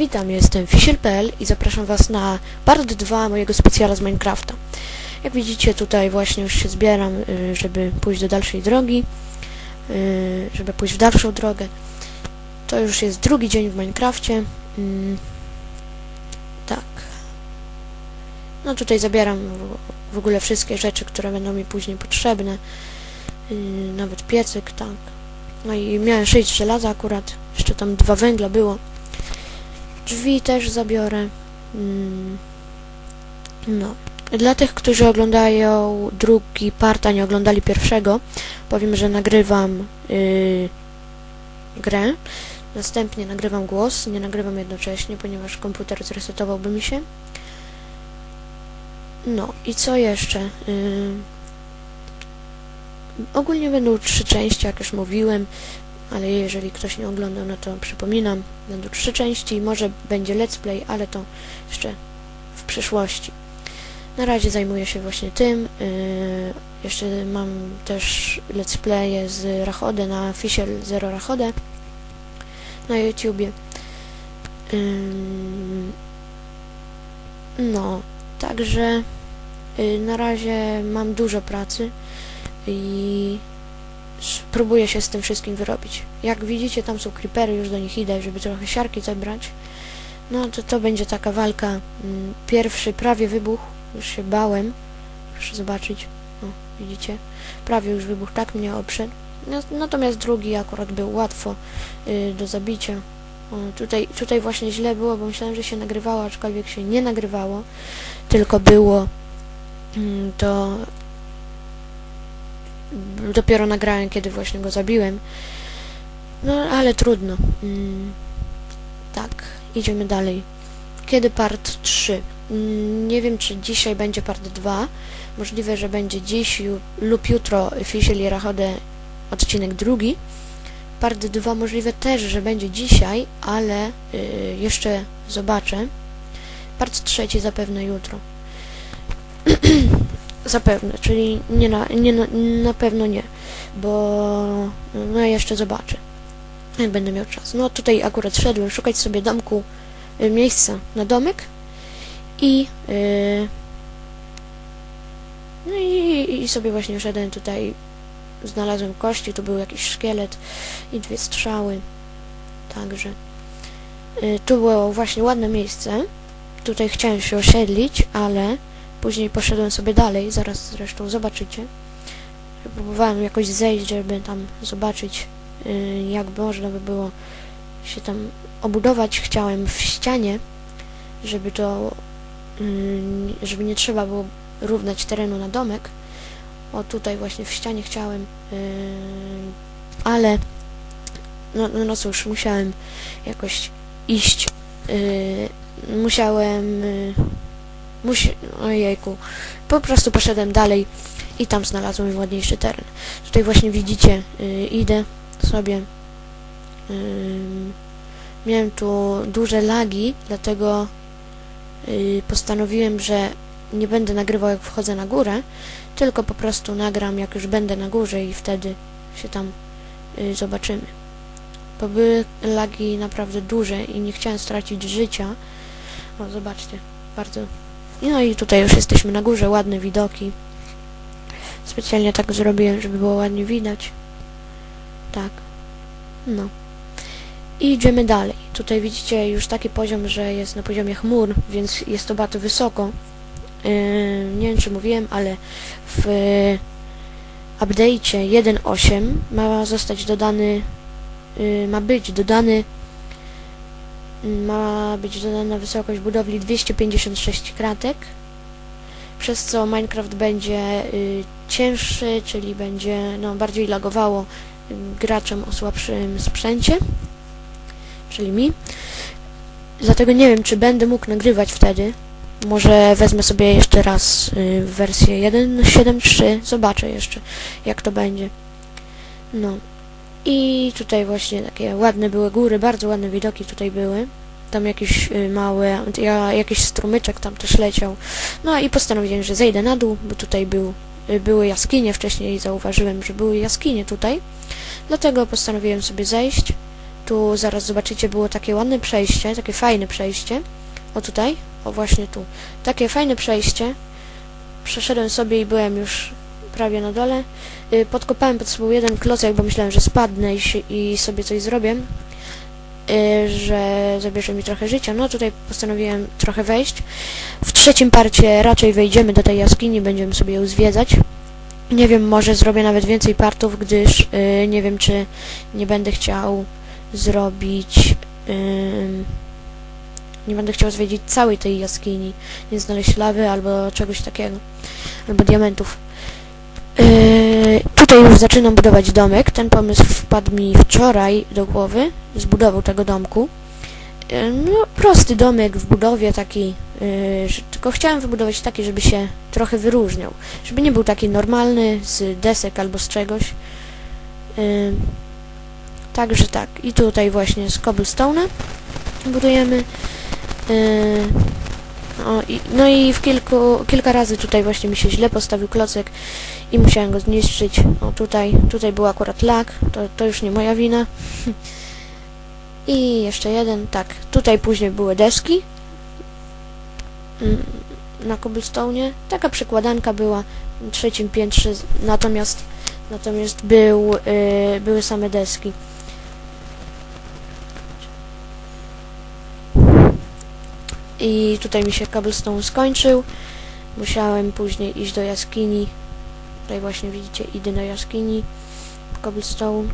witam, jestem Fisiel.pl i zapraszam Was na part 2 mojego specjala z Minecrafta. Jak widzicie tutaj właśnie już się zbieram, y, żeby pójść do dalszej drogi, y, żeby pójść w dalszą drogę. To już jest drugi dzień w Minecrafcie. Mm, Tak. No tutaj zabieram w- ogóle wszystkie rzeczy, które będą mi później potrzebne. Y, Nawet piecyk, tak. No i miałem 6 żelaza akurat. Jeszcze tam dwa węgla było. Drzwi też zabiorę. Mm. No. Dla tych, którzy oglądają drugi part, a nie oglądali pierwszego, powiem, że nagrywam yy, grę. Następnie nagrywam głos, nie nagrywam jednocześnie, ponieważ komputer zresetowałby mi się. No i co jeszcze? Yy, ogólnie będą trzy części, jak już mówiłem ale jeżeli ktoś nie oglądał, no to przypominam, będą trzy części, może będzie let's play, ale to jeszcze w przyszłości. Na razie zajmuję się właśnie tym. Yy, jeszcze mam też let's playe z Rachode na Fisiel Zero Rachode na YouTubie. Ym, no, także yy, na razie mam dużo pracy i spróbuję się z tym wszystkim wyrobić. Jak widzicie, tam są creepery, już do nich idę, żeby trochę siarki zebrać. No to to będzie taka walka. Mm, Pierwszy prawie wybuch, już się bałem. Proszę zobaczyć. O, widzicie? Prawie już wybuch, tak mnie oprzedł. No, natomiast drugi akurat był łatwo y, do zabicia. O, tutaj, tutaj właśnie źle było, bo myślałem, że się nagrywało, aczkolwiek się nie nagrywało, tylko było mm, to dopiero nagrałem, kiedy właśnie go zabiłem. No, ale trudno. Mm, tak, idziemy dalej. Kiedy part 3? Mm, nie wiem, czy dzisiaj będzie part 2. Możliwe, że będzie dziś lub jutro Fisiel Rachode odcinek drugi. Part 2 możliwe też, że będzie dzisiaj, ale y, jeszcze zobaczę. Part trzeci zapewne jutro. Zapewne, czyli nie na, nie na, na pewno nie, bo no jeszcze zobaczę, jak będę miał czas. No tutaj akurat szedłem szukać sobie domku, y, miejsca na domek i y, no i, i sobie właśnie szedłem tutaj, znalazłem kości, tu był jakiś szkielet i dwie strzały, także y, tu było właśnie ładne miejsce, tutaj chciałem się osiedlić, ale Później poszedłem sobie dalej, zaraz zresztą zobaczycie. Próbowałem jakoś zejść, żeby tam zobaczyć, yy, jak można by było się tam obudować. Chciałem w ścianie, żeby to, yy, żeby nie trzeba było równać terenu na domek. O, tutaj właśnie w ścianie chciałem, yy, ale no, no, no cóż, musiałem jakoś iść. Musiałem... Musi... Ojejku. Po prostu poszedłem dalej i tam znalazłem ładniejszy teren. Tutaj właśnie widzicie, yy, idę sobie. Yy, miałem tu duże lagi, dlatego yy, postanowiłem, że nie będę nagrywał jak wchodzę na górę, tylko po prostu nagram jak już będę na górze i wtedy się tam yy, zobaczymy. Bo były lagi naprawdę duże i nie chciałem stracić życia. O, zobaczcie, bardzo no i tutaj już jesteśmy na górze, ładne widoki. Specjalnie tak zrobiłem, żeby było ładnie widać. Tak. No. I idziemy dalej. Tutaj widzicie już taki poziom, że jest na poziomie chmur, więc jest to bardzo wysoko. Yy, nie wiem czy mówiłem, ale w update'cie 1.8 ma zostać dodany, yy, ma być dodany ma być dodana wysokość budowli 256 kratek, przez co Minecraft będzie y, cięższy, czyli będzie no, bardziej lagowało graczom o słabszym sprzęcie, czyli mi. Dlatego nie wiem, czy będę mógł nagrywać wtedy. Może wezmę sobie jeszcze raz y, wersję 1.7.3, zobaczę jeszcze, jak to będzie. No. I tutaj właśnie takie ładne były góry, bardzo ładne widoki tutaj były. Tam jakieś y, małe, ja, jakiś strumyczek tam też leciał. No i postanowiłem, że zejdę na dół, bo tutaj był, y, były jaskinie. Wcześniej zauważyłem, że były jaskinie tutaj. Dlatego postanowiłem sobie zejść tu zaraz zobaczycie, było takie ładne przejście, takie fajne przejście. O tutaj, o właśnie tu. Takie fajne przejście. Przeszedłem sobie i byłem już prawie na dole. Y, Podkopałem pod sobą jeden klocek, bo myślałem, że spadnę i, sobie coś zrobię. Y, Że zabierze mi trochę życia. No tutaj postanowiłem trochę wejść. W trzecim parcie raczej wejdziemy do tej jaskini, będziemy sobie ją zwiedzać. Nie wiem, może zrobię nawet więcej partów, gdyż y, nie wiem, czy nie będę chciał zrobić... nie będę chciał zwiedzić całej tej jaskini, nie znaleźć lawy albo czegoś takiego, albo diamentów. Yy, tutaj już zaczynam budować domek. Ten pomysł wpadł mi wczoraj do głowy. Zbudował tego domku. Yy, no, prosty domek w budowie taki, yy, tylko chciałem wybudować taki, żeby się trochę wyróżniał. Żeby nie był taki normalny, z desek albo z czegoś. Yy, także tak. I tutaj właśnie z cobblestone'a budujemy. Yy, o, i, no i w kilku, kilka razy tutaj właśnie mi się źle postawił klocek i musiałem go zniszczyć. O tutaj, tutaj był akurat lag, to, to już nie moja wina. I jeszcze jeden, tak, tutaj później były deski mm, na cobblestone'ie. Taka przekładanka była w trzecim piętrze, natomiast natomiast był, y, były same deski. I tutaj mi się cobblestone skończył. Musiałem później iść do jaskini. Tutaj właśnie widzicie, idę do jaskini. Cobblestone.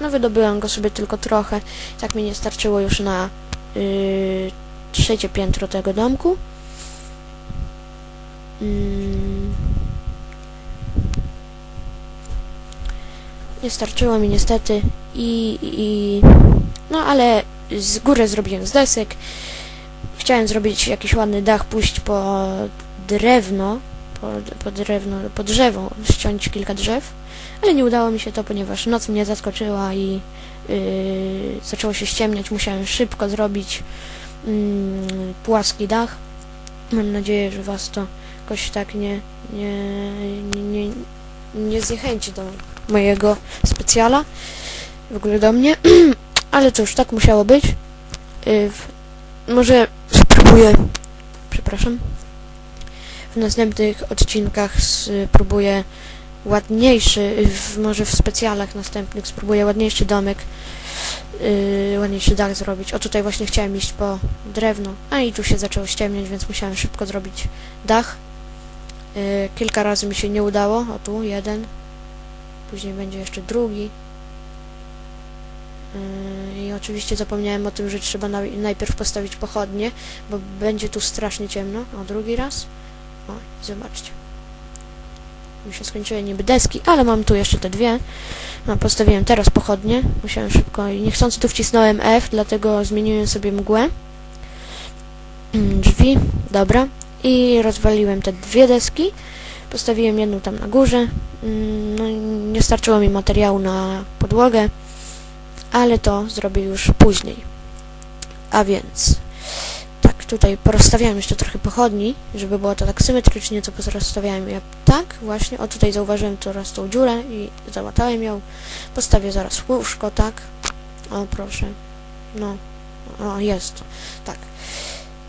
No wydobyłem go sobie tylko trochę. Tak mi nie starczyło już na yy, trzecie piętro tego domku. Mm. Nie starczyło mi niestety i, i no ale z góry zrobiłem z desek. Chciałem zrobić jakiś ładny dach, pójść po drewno, po, po drewno, po drzewo, ściąć kilka drzew, ale nie udało mi się to, ponieważ noc mnie zaskoczyła i yy, zaczęło się ściemniać. Musiałem szybko zrobić yy, płaski dach. Mam nadzieję, że was to jakoś tak nie, nie, nie, nie, nie zniechęci do mojego specjala, w ogóle do mnie, ale cóż, tak musiało być. Y, w, może spróbuję, przepraszam, w następnych odcinkach spróbuję ładniejszy, w, może w specjalach następnych spróbuję ładniejszy domek, yy, ładniejszy dach zrobić. O tutaj właśnie chciałem iść po drewno, a i tu się zaczęło ściemniać, więc musiałem szybko zrobić dach. Yy, kilka razy mi się nie udało, o tu jeden, później będzie jeszcze drugi. Yy, I oczywiście zapomniałem o tym, że trzeba na, najpierw postawić pochodnie, bo będzie tu strasznie ciemno. O, drugi raz. O, zobaczcie. Mi się skończyły niby deski, ale mam tu jeszcze te dwie. No, postawiłem teraz pochodnie. Musiałem szybko i niechcący tu wcisnąłem F, dlatego zmieniłem sobie mgłę. Mm, Drzwi, dobra. I rozwaliłem te dwie deski. Postawiłem jedną tam na górze. Mm, No, nie starczyło mi materiału na podłogę, ale to zrobię już później. A więc, tak, tutaj porozstawiałem jeszcze trochę pochodni, żeby było to tak symetrycznie, co porozstawiałem ja tak, właśnie. O, tutaj zauważyłem teraz tą dziurę i załatałem ją. Postawię zaraz łóżko, tak. O, proszę. No, o, jest. Tak.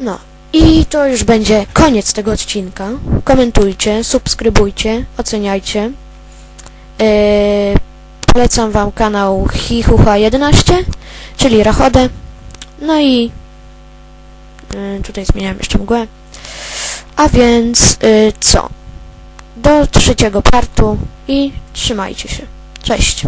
No, i to już będzie koniec tego odcinka. Komentujcie, subskrybujcie, oceniajcie. Yy, polecam Wam kanał Hihuha11, czyli Rachodę. No i yy, tutaj zmieniałem jeszcze mgłę. A więc yy, co? Do trzeciego partu i trzymajcie się. Cześć.